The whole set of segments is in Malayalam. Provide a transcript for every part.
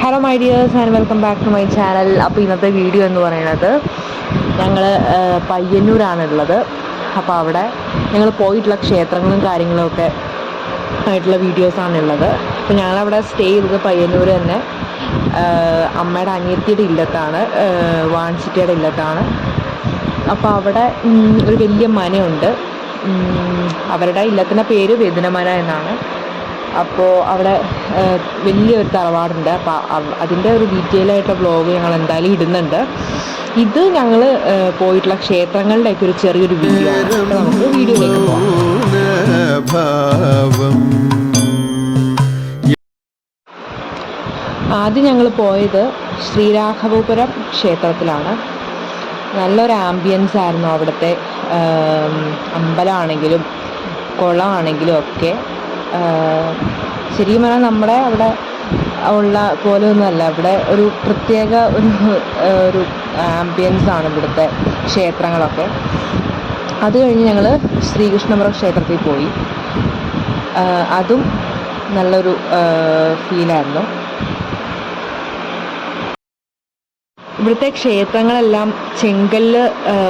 Hello my dears and welcome back to my channel അപ്പോൾ ഇന്നത്തെ വീഡിയോ എന്ന് പറയുന്നത് ഞങ്ങൾ പയ്യന്നൂരാണുള്ളത്. അപ്പോൾ അവിടെ ഞങ്ങൾ പോയിട്ടുള്ള ക്ഷേത്രങ്ങളും കാര്യങ്ങളും ഒക്കെ ആയിട്ടുള്ള വീഡിയോസാണുള്ളത് അപ്പോൾ ഞങ്ങളവിടെ സ്റ്റേ ചെയ്തത് പയ്യന്നൂർ തന്നെ. അമ്മയുടെ അനിയത്തിയുടെ ഇല്ലത്താണ്. വാൻസിറ്റിയുടെ ഇല്ലത്താണ്. അപ്പോൾ അവിടെ ഒരു വലിയ മനയുണ്ട്. അവരുടെ ഇല്ലത്തിന്റെ പേര് വേദനമന എന്നാണ്. അപ്പോൾ അവിടെ വലിയൊരു തറവാടുണ്ട്. അപ്പോൾ അതിന്റെ ഒരു ഡീറ്റെയിൽ ആയിട്ടുള്ള ബ്ലോഗ് ഞങ്ങൾ എന്തായാലും ഇടുന്നുണ്ട്. ഇത് ഞങ്ങൾ പോയിട്ടുള്ള ക്ഷേത്രങ്ങളുടെയൊക്കെ ഒരു ചെറിയൊരു വീഡിയോ ആണ്. അപ്പോൾ നമുക്ക് വീഡിയോയിലേക്ക് പോകാം ആദ്യം ഞങ്ങൾ പോയത് ശ്രീരാഘവപുരം ക്ഷേത്രത്തിലാണ്. നല്ലൊരു ആംബിയൻസ് ആയിരുന്നു അവിടുത്തെ അമ്പലമാണെങ്കിലും കുളമാണെങ്കിലും ഒക്കെ. ശരിക്കും പറഞ്ഞാൽ നമ്മുടെ അവിടെ ഉള്ള പോലെ ഒന്നുമല്ല ഇവിടെ ഒരു പ്രത്യേക ഒരു ഒരു ആംബിയൻസ് ആണ് ഇവിടുത്തെ ക്ഷേത്രങ്ങളൊക്കെ. അത് കഴിഞ്ഞ് ഞങ്ങൾ ശ്രീകൃഷ്ണപുരം ക്ഷേത്രത്തിൽ പോയി. അതും നല്ലൊരു ഫീലായിരുന്നു ഇവിടുത്തെ ക്ഷേത്രങ്ങളെല്ലാം ചെങ്കല്ല്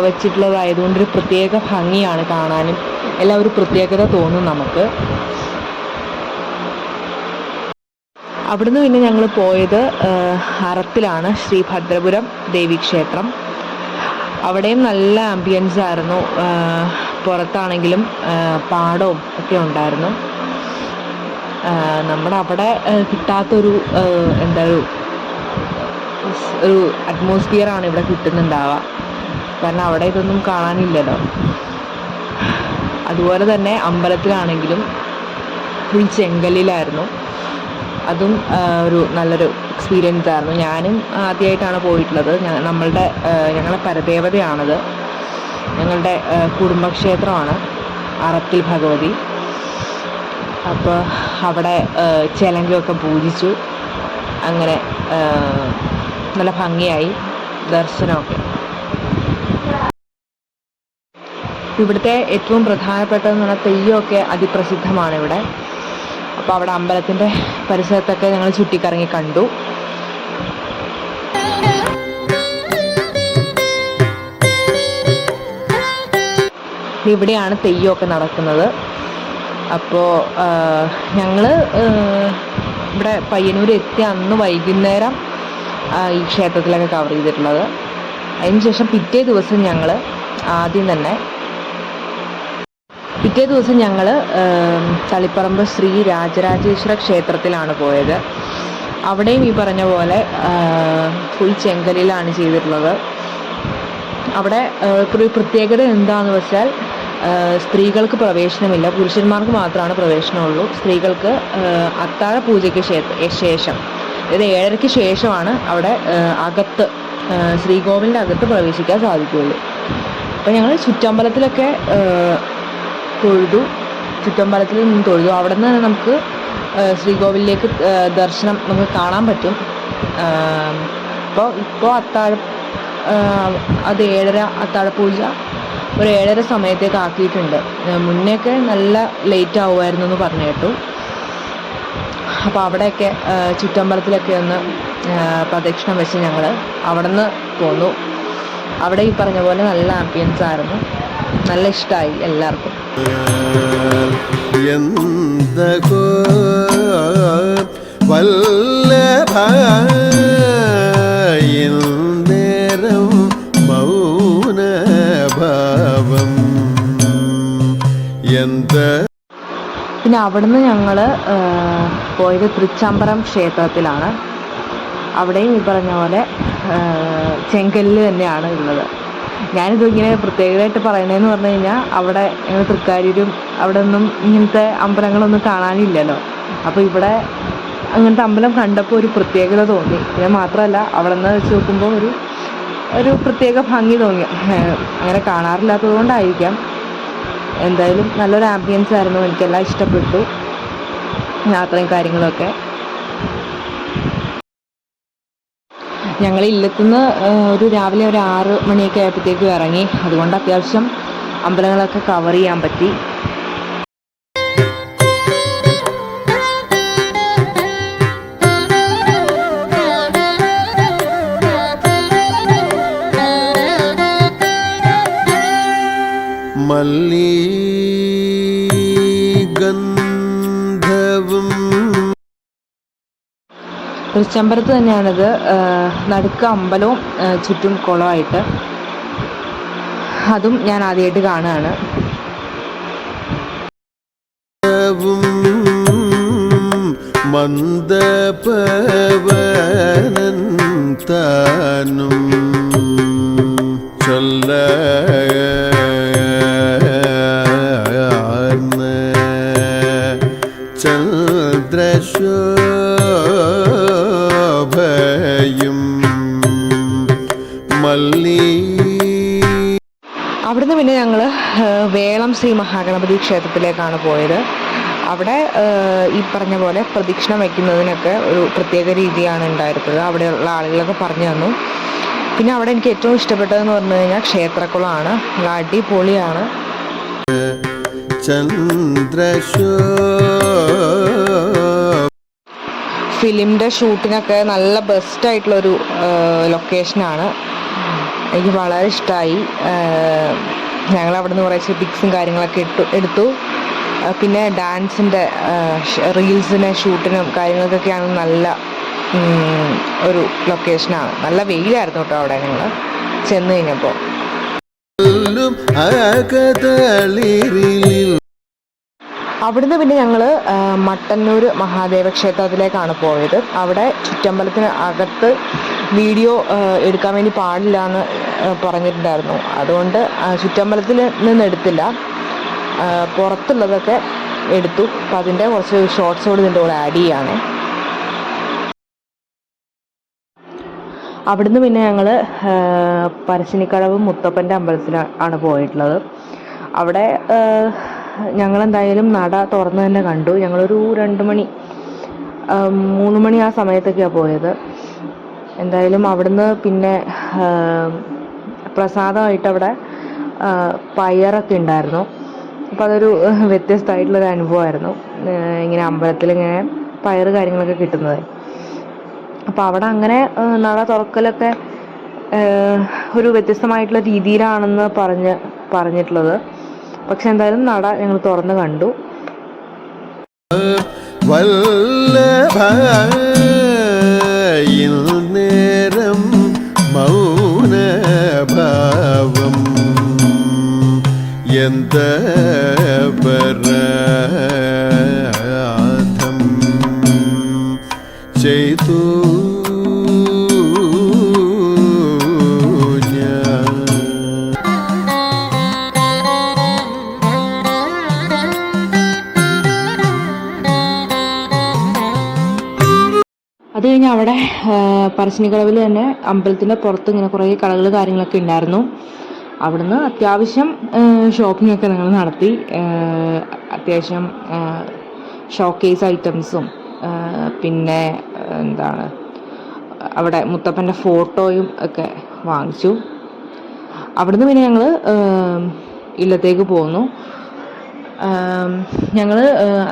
വെച്ചിട്ടുള്ളതായതുകൊണ്ട് ഒരു പ്രത്യേക ഭംഗിയാണ് കാണാനും. എല്ലാം ഒരു പ്രത്യേകത തോന്നും നമുക്ക്. അവിടുന്ന് പിന്നെ ഞങ്ങൾ പോയത് അറത്തിലാണ് ശ്രീ ഭദ്രപുരം ദേവീക്ഷേത്രം അവിടെയും നല്ല ആംബിയൻസ് ആയിരുന്നു പുറത്താണെങ്കിലും പാടവും ഒക്കെ ഉണ്ടായിരുന്നു. നമ്മുടെ അവിടെ കിട്ടാത്തൊരു എന്താ ഒരു ഒരു അറ്റ്മോസ്ഫിയർ ആണ് ഇവിടെ കിട്ടുന്നുണ്ടാവുക. കാരണം അവിടെ ഇതൊന്നും കാണാനില്ലല്ലോ. അതുപോലെ തന്നെ അമ്പലത്തിലാണെങ്കിലും ഫുൾ ചെങ്കല്ലിലായിരുന്നു. അതും ഒരു നല്ലൊരു എക്സ്പീരിയൻസ് ആയിരുന്നു. ഞാനും ആദ്യമായിട്ടാണ് പോയിട്ടുള്ളത്. നമ്മളുടെ ഞങ്ങളെ പരദേവതയാണത്. ഞങ്ങളുടെ കുടുംബക്ഷേത്രമാണ് അറത്തിൽ ഭഗവതി. അപ്പോൾ അവിടെ ചെലങ്കൊക്കെ പൂജിച്ചു. അങ്ങനെ നല്ല ഭംഗിയായി. ദർശനമൊക്കെ. ഇവിടുത്തെ ഏറ്റവും പ്രധാനപ്പെട്ടതെന്ന് പറഞ്ഞാൽ തെയ്യമൊക്കെ അതിപ്രസിദ്ധമാണ് ഇവിടെ. അപ്പോൾ അവിടെ അമ്പലത്തിന്റെ പരിസരത്തൊക്കെ ഞങ്ങൾ ചുറ്റിക്കറങ്ങി കണ്ടു. ഇവിടെയാണ് തെയ്യമൊക്കെ നടക്കുന്നത്. അപ്പോൾ ഞങ്ങൾ ഇവിടെ പയ്യന്നൂർ എത്തിയ അന്ന് വൈകുന്നേരം ഈ ക്ഷേത്രത്തിലൊക്കെ കവർ ചെയ്തിട്ടുള്ളത്. അതിനുശേഷം പിറ്റേ ദിവസം ഞങ്ങൾ ആദ്യം തന്നെ പിറ്റേ ദിവസം ഞങ്ങൾ തളിപ്പറമ്പ് ശ്രീ രാജരാജേശ്വര ക്ഷേത്രത്തിലാണ് പോയത്. അവിടെയും ഈ പറഞ്ഞ പോലെ ഫുൾ ചെങ്കലിലാണ് ചെയ്തിട്ടുള്ളത്. അവിടെ ഒരു പ്രത്യേകത എന്താണെന്ന് വെച്ചാൽ സ്ത്രീകൾക്ക് പ്രവേശനമില്ല. പുരുഷന്മാർക്ക് മാത്രമാണ് പ്രവേശനമുള്ളൂ. സ്ത്രീകൾക്ക് അത്താഴ പൂജയ്ക്ക് ശേഷം അതായത് ഏഴരയ്ക്ക് ശേഷമാണ് അവിടെ അകത്ത് ശ്രീകോവിലിന്റെ അകത്ത് പ്രവേശിക്കാൻ സാധിക്കുകയുള്ളൂ. അപ്പോൾ ഞങ്ങൾ ചുറ്റമ്പലത്തിലൊക്കെ തൊഴുതു. ചുറ്റമ്പലത്തിൽ നിന്ന് തൊഴുതു. അവിടെ നിന്ന് നമുക്ക് ശ്രീകോവിലേക്ക് ദർശനം നമുക്ക് കാണാൻ പറ്റും. അപ്പോൾ ഇപ്പോൾ അത്താഴ അത് ഏഴര അത്താഴ പൂജ ഒരു ഏഴര സമയത്തേക്ക് ആക്കിയിട്ടുണ്ട്. ആ, നല്ല ലേറ്റ് ആവുമായിരുന്നു എന്ന് പറഞ്ഞു കേട്ടു. അപ്പോൾ അവിടെയൊക്കെ ചുറ്റമ്പലത്തിലൊക്കെ ഒന്ന് പ്രദക്ഷിണം വെച്ച് ഞങ്ങൾ അവിടെ നിന്ന് പോന്നു. അവിടെ ഈ പറഞ്ഞ പോലെ നല്ല ആംബിയൻസ് ആയിരുന്നു. നല്ല ഇഷ്ടമായി എല്ലാവർക്കും. എന്തകോ വല്ലഭ നേരം മൗനഭാവം. എന്ത പിന്നെ അവിടുന്ന് ഞങ്ങൾ പോയത് തൃച്ചമ്പരം ക്ഷേത്രത്തിലാണ്. അവിടെയും ഈ പറഞ്ഞ പോലെ ചെങ്കല്ല് തന്നെയാണ് ഉള്ളത്. ഞാനിത് ഇങ്ങനെ പ്രത്യേകമായിട്ട് പറയണതെന്ന് പറഞ്ഞു കഴിഞ്ഞാൽ അവിടെ ഞങ്ങൾ തൃക്കാരിലും അവിടെ ഒന്നും ഇങ്ങനത്തെ അമ്പലങ്ങളൊന്നും കാണാനില്ലല്ലോ. അപ്പോൾ ഇവിടെ അങ്ങനത്തെ അമ്പലം കണ്ടപ്പോൾ ഒരു പ്രത്യേകത തോന്നി. പിന്നെ മാത്രമല്ല അവിടെ നിന്ന് വെച്ച് നോക്കുമ്പോൾ ഒരു ഒരു പ്രത്യേക ഭംഗി തോന്നി. അങ്ങനെ കാണാറില്ലാത്തത് കൊണ്ടായിരിക്കാം എന്തായാലും നല്ലൊരു ആംബിയൻസ് ആയിരുന്നു. എനിക്കെല്ലാം ഇഷ്ടപ്പെട്ടു. യാത്രയും കാര്യങ്ങളൊക്കെ. ഞങ്ങൾ ഇല്ലത്തുനിന്ന് ഒരു രാവിലെ ഒരു ആറ് മണിയൊക്കെ ആയപ്പോഴത്തേക്കും ഇറങ്ങി. അതുകൊണ്ട് അത്യാവശ്യം അമ്പലങ്ങളൊക്കെ കവർ ചെയ്യാൻ പറ്റി. മല്ലീ തൃച്ചംബരത്ത് തന്നെയാണിത്. നടുക്ക അമ്പലവും ചുറ്റും കുളമായിട്ട്. അതും ഞാൻ ആദ്യമായിട്ട് കാണുകയാണ്. ചൊല്ല മല്ലീ. അവിടുന്ന് പിന്നെ ഞങ്ങൾ വേളം ശ്രീ മഹാഗണപതി ക്ഷേത്രത്തിലേക്കാണ് പോയത്. അവിടെ ഈ പറഞ്ഞ പോലെ പ്രദക്ഷിണം വയ്ക്കുന്നതിനൊക്കെ ഒരു പ്രത്യേക രീതിയാണ് ഉണ്ടായിരുന്നത്. അവിടെയുള്ള ആളുകളൊക്കെ പറഞ്ഞു തന്നു. പിന്നെ അവിടെ എനിക്ക് ഏറ്റവും ഇഷ്ടപ്പെട്ടതെന്ന് പറഞ്ഞു കഴിഞ്ഞാൽ ക്ഷേത്രക്കുളമാണ്. അടിപൊളിയാണ്. ചന്ദ്രശോ ഫിലിമിന്റെ ഷൂട്ടിനൊക്കെ നല്ല ബെസ്റ്റ് ആയിട്ടുള്ളൊരു ലൊക്കേഷനാണ്. എനിക്ക് വളരെ ഇഷ്ടമായി ഞങ്ങൾ അവിടെ നിന്ന് കുറേ പിക്സും കാര്യങ്ങളൊക്കെ ഇട്ടു എടുത്തു. പിന്നെ ഡാൻസിന്റെ റീൽസിന് ഷൂട്ടിനും കാര്യങ്ങൾക്കൊക്കെയാണ് നല്ല ഒരു ലൊക്കേഷനാണ്. നല്ല വെയിലായിരുന്നു കേട്ടോ അവിടെ ഞങ്ങൾ ചെന്ന് കഴിഞ്ഞപ്പോൾ ും. അവിടുന്ന് പിന്നെ ഞങ്ങൾ മട്ടന്നൂർ മഹാദേവ ക്ഷേത്രത്തിലേക്കാണ് പോയത്. അവിടെ ചുറ്റമ്പലത്തിന് അകത്ത് വീഡിയോ എടുക്കാൻ വേണ്ടി പാടില്ല എന്ന് പറഞ്ഞിട്ടുണ്ടായിരുന്നു. അതുകൊണ്ട് ചുറ്റമ്പലത്തിൽ നിന്ന് എടുത്തില്ല. പുറത്തുള്ളതൊക്കെ എടുത്തു. അപ്പം അതിന്റെ കുറച്ച് ഷോർട്സ് കൂടി ഇതിന്റെ കൂടെ ആഡ് ചെയ്യാണ്. അവിടുന്ന് പിന്നെ ഞങ്ങൾ പരശ്ശിനിക്കടവ് മുത്തപ്പന്റെ അമ്പലത്തിലാണ് പോയിട്ടുള്ളത്. അവിടെ ഞങ്ങൾ എന്തായാലും നട തുറന്ന് തന്നെ കണ്ടു. ഞങ്ങളൊരു രണ്ട് മണി മൂന്ന് മണി ആ സമയത്തൊക്കെയാണ് പോയത്. എന്തായാലും അവിടുന്ന് പിന്നെ പ്രസാദമായിട്ട് അവിടെ പയറൊക്കെ ഉണ്ടായിരുന്നു. അപ്പോൾ അതൊരു വ്യത്യസ്തമായിട്ടുള്ളൊരു അനുഭവമായിരുന്നു. ഇങ്ങനെ അമ്പലത്തിൽ ഇങ്ങനെ പയർ കാര്യങ്ങളൊക്കെ കിട്ടുന്നത്. അപ്പോൾ അവിടെ അങ്ങനെ നട തുറക്കലൊക്കെ ഒരു വ്യത്യസ്തമായിട്ടുള്ള രീതിയിലാണെന്ന് പറഞ്ഞ് പറഞ്ഞിട്ടുള്ളത്. പക്ഷെ എന്തായാലും നട ഞങ്ങൾ തുറന്ന് കണ്ടു. നേരം മൗനഭാവം എന്ത പരാധം ചെയ്തു അത് കഴിഞ്ഞ് അവിടെ പറശ്ശിനിക്കടവിൽ തന്നെ അമ്പലത്തിന്റെ പുറത്ത് ഇങ്ങനെ കുറേ കടകൾ കാര്യങ്ങളൊക്കെ ഉണ്ടായിരുന്നു. അവിടുന്ന് അത്യാവശ്യം ഷോപ്പിംഗ് ഒക്കെ ഞങ്ങൾ നടത്തി. അത്യാവശ്യം ഷോക്കേസ് ഐറ്റംസും പിന്നെ എന്താണ് അവിടെ മുത്തപ്പന്റെ ഫോട്ടോയും ഒക്കെ വാങ്ങിച്ചു. അവിടുന്ന് പിന്നെ ഞങ്ങൾ ഇല്ലത്തേക്ക് പോന്നു. ഞങ്ങൾ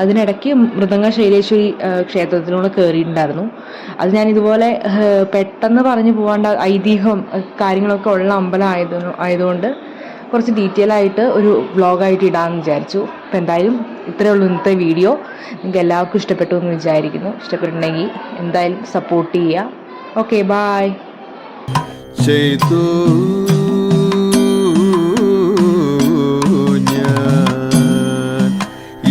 അതിനിടയ്ക്ക് മൃദംഗ ശൈലേശ്വരി ക്ഷേത്രത്തിലൂടെ കയറിയിട്ടുണ്ടായിരുന്നു അത് ഞാൻ ഇതുപോലെ പെട്ടെന്ന് പറഞ്ഞു പോകേണ്ട ഐതിഹ്യം കാര്യങ്ങളൊക്കെ ഉള്ള അമ്പലം ആയത് ആയതുകൊണ്ട് കുറച്ച് ഡീറ്റെയിൽ ആയിട്ട് ഒരു വ്ളോഗായിട്ട് ഇടാമെന്ന് വിചാരിച്ചു. അപ്പോൾ എന്തായാലും ഇത്രയേ ഉള്ളൂ ഇന്നത്തെ വീഡിയോ നിങ്ങൾക്ക് എല്ലാവർക്കും ഇഷ്ടപ്പെട്ടു എന്ന് വിചാരിക്കുന്നു. ഇഷ്ടപ്പെട്ടിട്ടുണ്ടെങ്കിൽ എന്തായാലും സപ്പോർട്ട് ചെയ്യുക. ഓക്കെ ബായ് ചെയ്തു.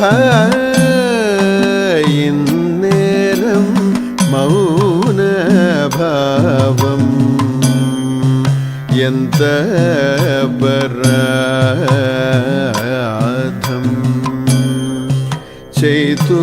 വല്ലഭ ഇന്നേരം മൗനഭാവം. എന്ത പരാധം ചെയ്തു